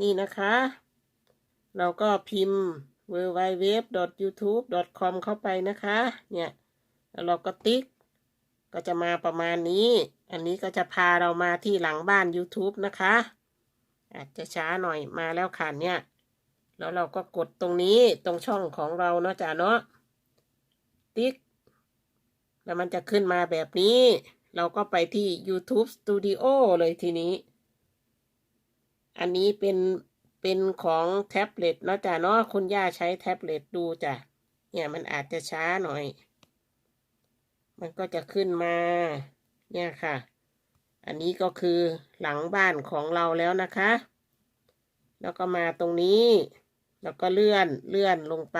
นี่นะคะ เราก็พิมพ์ w w w y o u t u b e c o m เข้าไปนะคะ เนี่ยแล้วเราก็ติ๊ก ก็จะมาประมาณนี้ อันนี้ก็จะพาเรามาที่หลังบ้าน YouTube นะคะ อาจจะช้าหน่อยมาแล้วค่ะเนี่ย แล้วเราก็กดตรงนี้ตรงช่องของเราเนาะจ้ะเนาะติ๊ก แล้วมันจะขึ้นมาแบบนี้ เราก็ไปที่ YouTube Studio เลยทีนี้ อันนี้เป็นเป็นของแท็บเล็ตเนาะจ้ะเนาะคุณย่าใช้แท็บเล็ตดูจ้ะเนี่ยมันอาจจะช้าหน่อย มันก็จะขึ้นมา เนี่ยค่ะ อันนี้ก็คือหลังบ้านของเราแล้วนะคะ แล้วก็มาตรงนี้ แล้วก็เลื่อนเลื่อนลงไป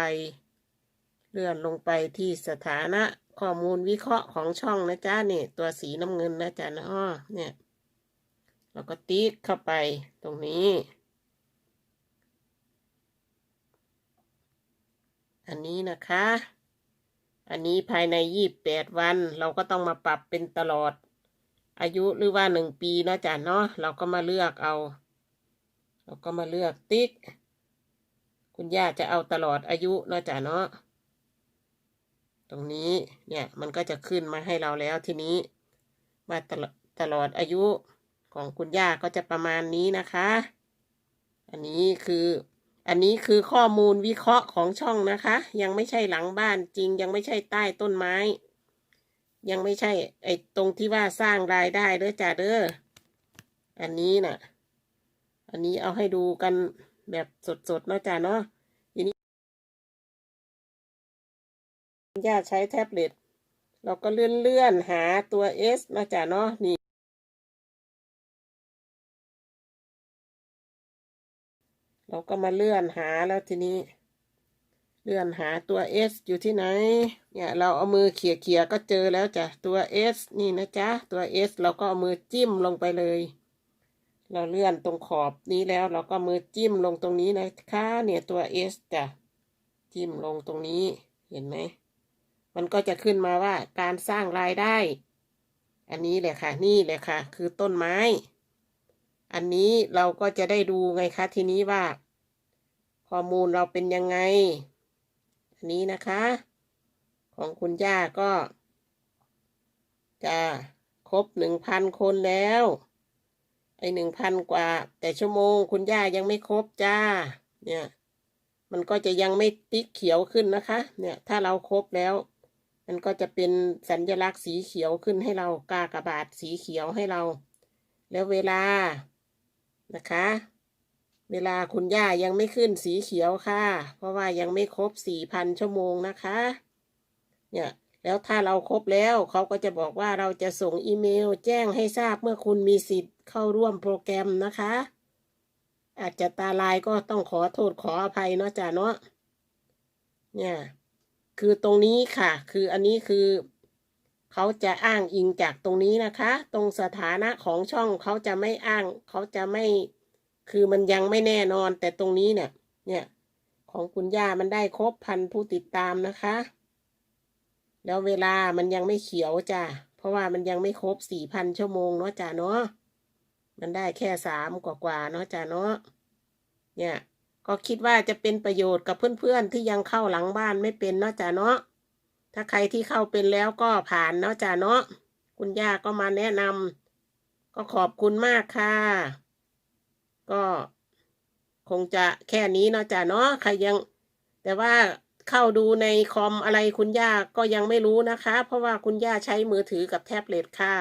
เลื่อนลงไปที่สถานะข้อมูลวิเคราะห์ของช่องนะจ๊ะเนี่ยตัวสีน้ำเงินนะจ๊ะเนาะเนี่ย แล้วก็ติ๊กเข้าไปตรงนี้ อันนี้นะคะ อันนี้ภายในยี่บแปดวัน เราก็ต้องมาปรับเป็นตลอด อายุหรือว่าหนึ่งปีเนาะจ๊ะเนาะเราก็มาเลือกเอา เราก็มาเลือกติ๊ก คุณย่าจะเอาตลอดอายุเนาะจ๊ะเนาะตรงนี้เนี่ยมันก็จะขึ้นมาให้เราแล้วทีนี้ว่าตลอดตลอดอายุ ของคุณย่าก็จะประมาณนี้นะคะ อันนี้คือ อันนี้คือข้อมูลวิเคราะห์ของช่องนะคะ ยังไม่ใช่หลังบ้านจริง ยังไม่ใช่ใต้ต้นไม้ ยังไม่ใช่ไอ้ตรงที่ว่าสร้างรายได้เด้อจ้าเด้ออันนี้น่ะ อันนี้เอาให้ดูกันแบบสดๆเนาะจ้าเนาะทีนี้ย่าใช้แท็บเล็ตเราก็เลื่อนๆหาตัว S นะจ้าเนาะนี่ เราก็มาเลื่อนหาแล้วทีนี้ เลื่อนหาตัว S อยู่ที่ไหน เนี่ยเราเอามือเขี่ยเขี่ยๆก็เจอแล้วจ้ะตัว S นี่นะจ๊ะตัว S เราก็เอามือจิ้มลงไปเลย เราเลื่อนตรงขอบนี้แล้ว เราก็มือจิ้มลงตรงนี้นะคะเนี่ยตัว S จ้ะจิ้มลงตรงนี้เห็นไหมมันก็จะขึ้นมาว่าการสร้างรายได้ อันนี้แหละค่ะ นี่แหละค่ะ คือต้นไม้ อันนี้เราก็จะได้ดูไงคะทีนี้ว่า ข้อมูลเราเป็นยังไง อันนี้นะคะ ของคุณย่าก็ จะครบหนึ่งพันคนแล้ว ไอหนึ่งพันกว่า แต่ชั่วโมงคุณย่ายังไม่ครบจ้า เนี่ย มันก็จะยังไม่ติ๊กเขียวขึ้นนะคะ เนี่ย ถ้าเราครบแล้ว มันก็จะเป็นสัญลักษณ์สีเขียวขึ้นให้เรากากบาทสีเขียวให้เราแล้วเวลา นะคะ เวลาคุณย่ายังไม่ขึ้นสีเขียวค่ะ เพราะว่ายังไม่ครบสี่พันชั่วโมงนะคะ เนี่ยแล้วถ้าเราครบแล้วเขาก็จะบอกว่าเราจะส่งอีเมล แจ้งให้ทราบเมื่อคุณมีสิทธิ์เข้าร่วมโปรแกรมนะคะ อาจจะตาลายก็ต้องขอโทษขออภัยเนาะจ้ะเนาะเนี่ย คือตรงนี้ค่ะ คืออันนี้คือ เขาจะอ้างอิงจากตรงนี้นะคะ ตรงสถานะของช่องเขาจะไม่อ้าง เขาจะไม่คือมันยังไม่แน่นอน แต่ตรงนี้เนี่ย เนี่ย ของคุณย่ามันได้ครบพันผู้ติดตามนะคะ แล้วเวลามันยังไม่เขียวจ้ะเพราะว่ามันยังไม่ครบสี่พันชั่วโมงเนาะจ้ะเนาะมันได้แค่สามกว่าๆเนาะจ้ะเนาะเนี่ย ก็คิดว่าจะเป็นประโยชน์กับเพื่อนๆที่ยังเข้าหลังบ้านไม่เป็นเนาะจ้ะเนาะ ถ้าใครที่เข้าเป็นแล้วก็ผ่านเนาะจ้าเนาะคุณย่าก็มาแนะนำก็ขอบคุณมากค่ะ ก็คงจะแค่นี้เนาะจ้าเนาะใครยัง แต่ว่าเข้าดูในคอมอะไรคุณย่าก็ยังไม่รู้นะคะ เพราะว่าคุณย่าใช้มือถือกับแท็บเล็ตค่ะ